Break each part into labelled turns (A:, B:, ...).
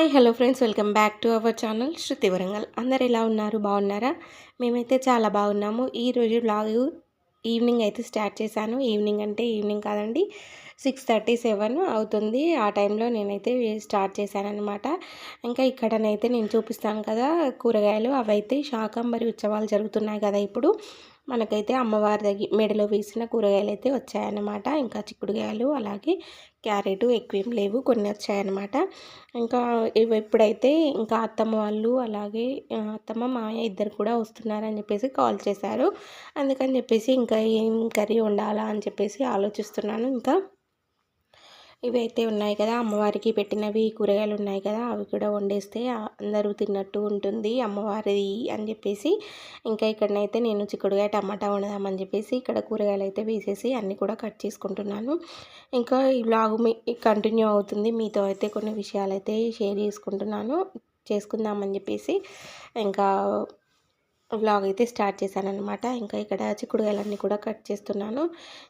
A: Hi hello friends welcome back to our channel Shruti Warangal. అందరు ఎలా ఉన్నారు? బాగున్నారా? మేమైతే చాలా బాగున్నాము. ఈరోజు బ్లాగ్ ఈవినింగ్ అయితే స్టార్ట్ చేశాను. ఈవినింగ్ అంటే ఈవినింగ్ కాదండి. సిక్స్ థర్టీ సెవెన్ అవుతుంది. ఆ టైంలో నేనైతే స్టార్ట్ చేశానమాట ఇంకా ఇక్కడనైతే నేను చూపిస్తాను కదా కూరగాయలు. అవైతే శాకంబరి ఉత్సవాలు జరుగుతున్నాయి కదా ఇప్పుడు. మనకైతే అమ్మవారి దగ్గర మెడలో వేసిన కూరగాయలు అయితే వచ్చాయన్నమాట. ఇంకా చిక్కుడుగాయలు అలాగే క్యారెట్ ఎక్కువేం లేవు కొన్ని వచ్చాయన్నమాట. ఇంకా ఇవి ఇప్పుడైతే ఇంకా అత్తమ్మ వాళ్ళు అలాగే అత్తమ్మ మాయ ఇద్దరు కూడా వస్తున్నారని చెప్పేసి కాల్ చేశారు. అందుకని చెప్పేసి ఇంకా ఏం కర్రీ ఉండాలా అని చెప్పేసి ఆలోచిస్తున్నాను. ఇంకా ఇవైతే ఉన్నాయి కదా అమ్మవారికి పెట్టినవి కూరగాయలు ఉన్నాయి కదా అవి కూడా వండేస్తే అందరూ తిన్నట్టు ఉంటుంది అమ్మవారిది అని చెప్పేసి. ఇంకా ఇక్కడనైతే నేను చిక్కుడుగా టమాటా వండదామని చెప్పేసి ఇక్కడ కూరగాయలు అయితే వేసేసి అన్నీ కూడా కట్ చేసుకుంటున్నాను. ఇంకా ఈ బ్లాగ్ మీ కంటిన్యూ అవుతుంది. మీతో అయితే కొన్ని విషయాలు అయితే షేర్ చేసుకుంటున్నాను. చేసుకుందామని చెప్పేసి. ఇంకా వ్లాగ్ అయితే స్టార్ట్ చేశానమాట ఇంకా ఇక్కడ చిక్కుడుగాయలన్నీ కూడా కట్ చేస్తున్నాను.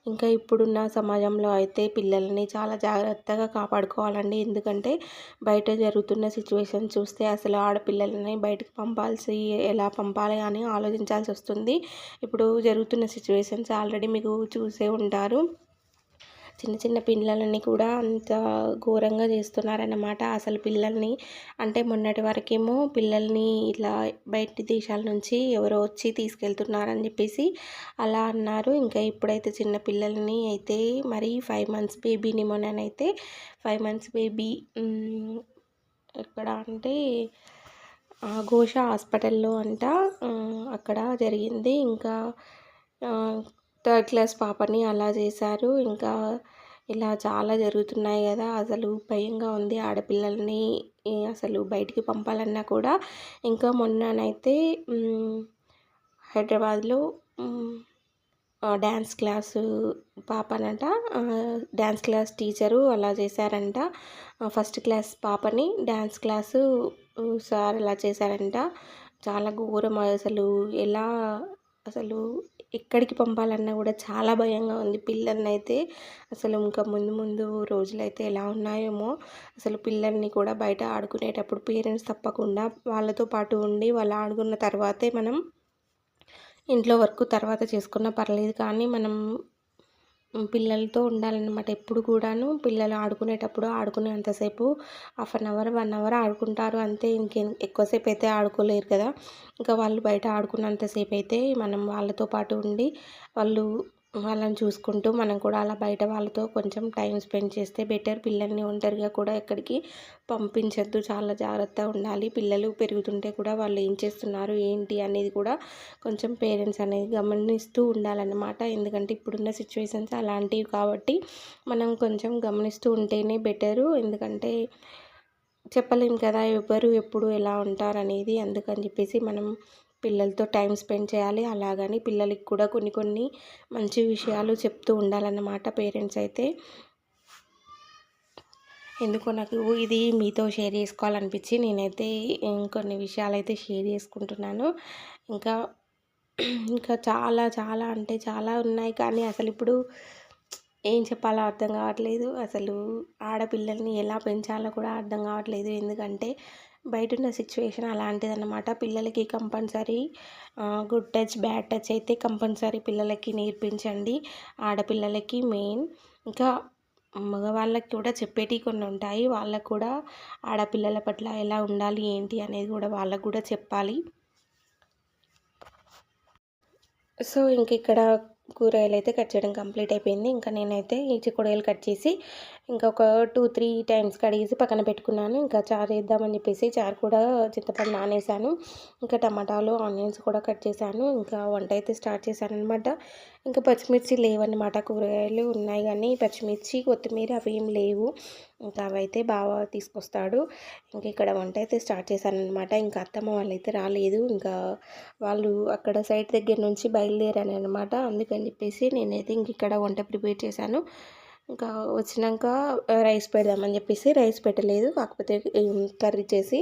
A: ఇంకా ఇప్పుడున్న సమాజంలో అయితే పిల్లల్ని చాలా జాగ్రత్తగా కాపాడుకోవాలండి. ఎందుకంటే బయట జరుగుతున్న సిచ్యువేషన్ చూస్తే అసలు ఆడపిల్లలని బయటకు పంపాల్సి ఎలా పంపాలి అని ఆలోచించాల్సి వస్తుంది. ఇప్పుడు జరుగుతున్న సిచ్యువేషన్స్ ఆల్రెడీ మీకు చూసే ఉంటారు. చిన్న చిన్న పిల్లలని కూడా అంత ఘోరంగా చేస్తున్నారన్నమాట అసలు పిల్లల్ని. అంటే మొన్నటి వరకేమో పిల్లల్ని ఇట్లా బయటి దేశాల నుంచి ఎవరో వచ్చి తీసుకెళ్తున్నారని చెప్పేసి అలా అన్నారు. ఇంకా ఇప్పుడైతే చిన్న పిల్లల్ని అయితే మరి ఫైవ్ మంత్స్ బేబీని మొన్ననైతే ఫైవ్ మంత్స్ బేబీ ఎక్కడ అంటే ఘోష హాస్పిటల్లో అంట అక్కడ జరిగింది. ఇంకా థర్డ్ క్లాస్ పాపని అలా చేశారు. ఇంకా ఇలా చాలా జరుగుతున్నాయి కదా. అసలు భయంగా ఉంది ఆడపిల్లల్ని అసలు బయటికి పంపాలన్నా కూడా. ఇంకా మొన్ననైతే హైదరాబాద్లో డ్యాన్స్ క్లాసు పాపనట డ్యాన్స్ క్లాస్ టీచరు అలా చేశారంట. ఫస్ట్ క్లాస్ పాపని డ్యాన్స్ క్లాసు సార్ అలా చేశారంట. చాలా ఘోరం అసలు. ఎలా అసలు ఎక్కడికి పంపాలన్నా కూడా చాలా భయంగా ఉంది పిల్లల్ని అయితే అసలు ఇంకా ముందు ముందు రోజులైతే ఎలా ఉన్నాయేమో. అసలు పిల్లల్ని కూడా బయట ఆడుకునేటప్పుడు పేరెంట్స్ తప్పకుండా వాళ్ళతో పాటు ఉండి వాళ్ళు ఆడుకున్న తర్వాతే మనం ఇంట్లో వర్క్ తర్వాత చేసుకున్నా పర్లేదు. కానీ మనం పిల్లలతో ఉండాలన్నమాట. ఎప్పుడు కూడాను పిల్లలు ఆడుకునేటప్పుడు ఆడుకునే అంతసేపు half an hour one hour ఆడుకుంటారు అంతే. ఇంకే ఎక్కువసేపు అయితే ఆడుకోలేరు కదా. ఇంకా వాళ్ళు బయట ఆడుకున్నంతసేపు అయితే మనం వాళ్ళతో పాటు ఉండి వాళ్ళు వాళ్ళని చూసుకుంటూ మనం కూడా అలా బయట వాళ్ళతో కొంచెం టైం స్పెండ్ చేస్తే బెటర్. పిల్లల్ని ఒంటరిగా కూడా ఎక్కడికి పంపించద్దు. చాలా జాగ్రత్తగా ఉండాలి. పిల్లలు పెరుగుతుంటే కూడా వాళ్ళు ఏం చేస్తున్నారు ఏంటి అనేది కూడా కొంచెం పేరెంట్స్ అనేది గమనిస్తూ ఉండాలన్నమాట. ఎందుకంటే ఇప్పుడున్న సిచ్యువేషన్స్ అలాంటివి కాబట్టి మనం కొంచెం గమనిస్తూ ఉంటేనే బెటరు. ఎందుకంటే చెప్పలేం కదా ఎవరు ఎప్పుడు ఎలా ఉంటారనేది. అందుకని చెప్పేసి మనం పిల్లలతో టైం స్పెండ్ చేయాలి. అలాగని పిల్లలకి కూడా కొన్ని కొన్ని మంచి విషయాలు చెప్తూ ఉండాలన్నమాట పేరెంట్స్ అయితే. ఎందుకో నాకు ఇది మీతో షేర్ చేసుకోవాలనిపించి నేనైతే ఇంకొన్ని విషయాలు అయితే షేర్ చేసుకుంటున్నాను. ఇంకా ఇంకా చాలా చాలా అంటే చాలా ఉన్నాయి. కానీ అసలు ఇప్పుడు ఏం చెప్పాలో అర్థం కావట్లేదు. అసలు ఆడపిల్లల్ని ఎలా పెంచాలో కూడా అర్థం కావట్లేదు. ఎందుకంటే బయట ఉన్న సిచ్యువేషన్ అలాంటిదన్నమాట. పిల్లలకి compulsory good touch bad touch అయితే కంపల్సరీ పిల్లలకి నేర్పించండి. ఆడపిల్లలకి మెయిన్. ఇంకా మగవాళ్ళకి కూడా చెప్పేటివి కొన్ని ఉంటాయి. వాళ్ళకు కూడా ఆడపిల్లల పట్ల ఎలా ఉండాలి ఏంటి అనేది కూడా వాళ్ళకు కూడా చెప్పాలి. సో ఇంక ఇక్కడ కూరగాయలు అయితే కట్ చేయడం కంప్లీట్ అయిపోయింది. ఇంకా నేనైతే ఈ చిక్కుడుగాయలు కట్ చేసి ఇంకా ఒక టూ త్రీ టైమ్స్ కడిగేసి పక్కన పెట్టుకున్నాను. ఇంకా చారు వేద్దామని చెప్పేసి చారు కూడా చింతపండు నానేసాను. ఇంకా టమాటాలు ఆనియన్స్ కూడా కట్ చేశాను. ఇంకా వంట అయితే స్టార్ట్ చేశాను అనమాట ఇంకా పచ్చిమిర్చి లేవన్నమాట కూరగాయలు ఉన్నాయి కానీ పచ్చిమిర్చి కొత్తిమీర అవి ఏం లేవు. ఇంకా అవైతే బాగా తీసుకొస్తాడు. ఇంకా ఇక్కడ వంట అయితే స్టార్ట్ చేశాను అనమాట ఇంకా అత్తమ్మ వాళ్ళైతే రాలేదు. ఇంకా వాళ్ళు అక్కడ సైట్ దగ్గర నుంచి బయలుదేరాను అనమాట అందుకని చెప్పేసి నేనైతే ఇంక ఇక్కడ వంట ప్రిపేర్ చేశాను. ఇంకా వచ్చినాక రైస్ పెడదామని చెప్పేసి రైస్ పెట్టలేదు. కాకపోతే కర్రీ చేసి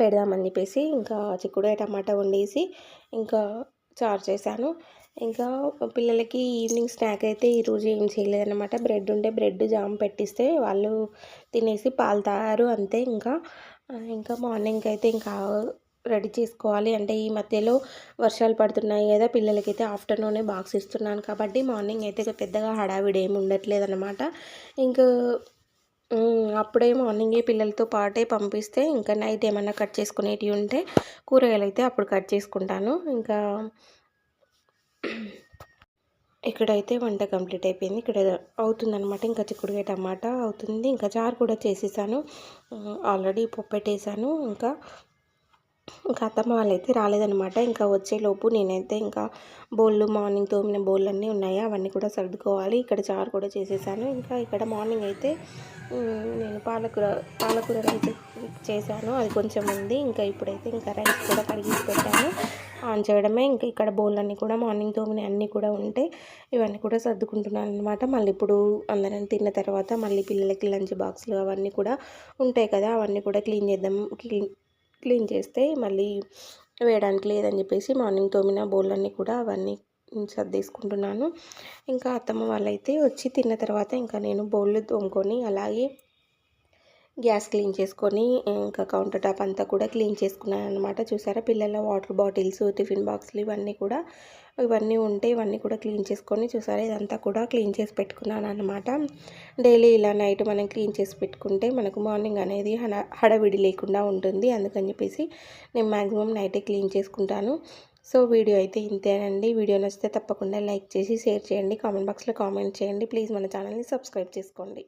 A: పెడదామని చెప్పేసి ఇంకా చిక్కుడు టమాటా వండేసి ఇంకా చారు చేశాను. ఇంకా పిల్లలకి ఈవినింగ్ స్నాక్ అయితే ఈరోజు ఏం చేయలేదన్నమాట. బ్రెడ్ ఉంటే బ్రెడ్ జామ్ పెట్టిస్తే వాళ్ళు తినేసి పాలు తాగారు అంతే ఇంకా. ఇంకా మార్నింగ్ అయితే ఇంకా రెడీ చేసుకోవాలి. అంటే ఈ మధ్యలో వర్షాలు పడుతున్నాయి కదా పిల్లలకైతే ఆఫ్టర్నూనే బాక్స్ ఇస్తున్నాను కాబట్టి మార్నింగ్ అయితే పెద్దగా హడావిడి ఏమి ఉండట్లేదు అనమాట ఇంకా అప్పుడే మార్నింగే పిల్లలతో పాటే పంపిస్తే ఇంకా నైట్ ఏమైనా కట్ చేసుకునేటివి ఉంటే కూరగాయలు అయితే అప్పుడు కట్ చేసుకుంటాను. ఇంకా ఇక్కడైతే వంట కంప్లీట్ అయిపోయింది. ఇక్కడ అవుతుందనమాట ఇంకా చిక్కుడుకాయ టమాటా అవుతుంది. ఇంకా చారు కూడా చేసేసాను. ఆల్రెడీ పప్పు పెట్టేశాను ఇంకా ఇంకా అత్తమ్మ వాళ్ళైతే రాలేదనమాట ఇంకా వచ్చేలోపు నేనైతే ఇంకా బోళ్ళు మార్నింగ్ తోమిన బోళ్ళు అన్నీ ఉన్నాయి. అవన్నీ కూడా సర్దుకోవాలి. ఇక్కడ చారు కూడా చేసేసాను. ఇంకా ఇక్కడ మార్నింగ్ అయితే నేను పాలకూర పాలకూర రైస్ చేశాను. అది కొంచెం ఉంది. ఇంకా ఇప్పుడైతే ఇంకా రైస్ కూడా కడిగి పెట్టాను. ఆన్ చేయడమే. ఇంకా ఇక్కడ బోళ్ళన్నీ కూడా మార్నింగ్ తోమిన అన్నీ కూడా ఉంటే ఇవన్నీ కూడా సర్దుకుంటున్నాను అనమాట మళ్ళీ ఇప్పుడు అందరం తిన్న తర్వాత మళ్ళీ పిల్లలకి లంచ్ బాక్స్లు అవన్నీ కూడా ఉంటాయి కదా. అవన్నీ కూడా క్లీన్ చేద్దాం. క్లీన్ క్లీన్ చేస్తే మళ్ళీ వేయడానికి లేదని చెప్పేసి మార్నింగ్ తోమిన బోళ్ళన్నీ కూడా అవన్నీ సర్దేసుకుంటున్నాను. ఇంకా అత్తమ్మ వాళ్ళైతే వచ్చి తిన్న తర్వాత ఇంకా నేను బౌళ్ళు తోముకొని అలాగే గ్యాస్ క్లీన్ చేసుకొని ఇంకా కౌంటర్ టాప్ అంతా కూడా క్లీన్ చేసుకున్నాను అనమాట చూసారా? పిల్లల వాటర్ బాటిల్స్ టిఫిన్ బాక్స్లు ఇవన్నీ కూడా ఇవన్నీ ఉంటే ఇవన్నీ కూడా క్లీన్ చేసుకొని చూసారా? ఇదంతా కూడా క్లీన్ చేసి పెట్టుకున్నాను అనమాట డైలీ ఇలా నైట్ మనం క్లీన్ చేసి పెట్టుకుంటే మనకు మార్నింగ్ అనేది హడ హడవిడి లేకుండా ఉంటుంది. అందుకని చెప్పేసి నేను మ్యాక్సిమం నైటే క్లీన్ చేసుకుంటాను. సో వీడియో అయితే ఇంతేనండి. వీడియో నచ్చితే తప్పకుండా లైక్ చేసి షేర్ చేయండి. కామెంట్ బాక్స్లో కామెంట్ చేయండి. ప్లీజ్ మన ఛానల్ని సబ్స్క్రైబ్ చేసుకోండి.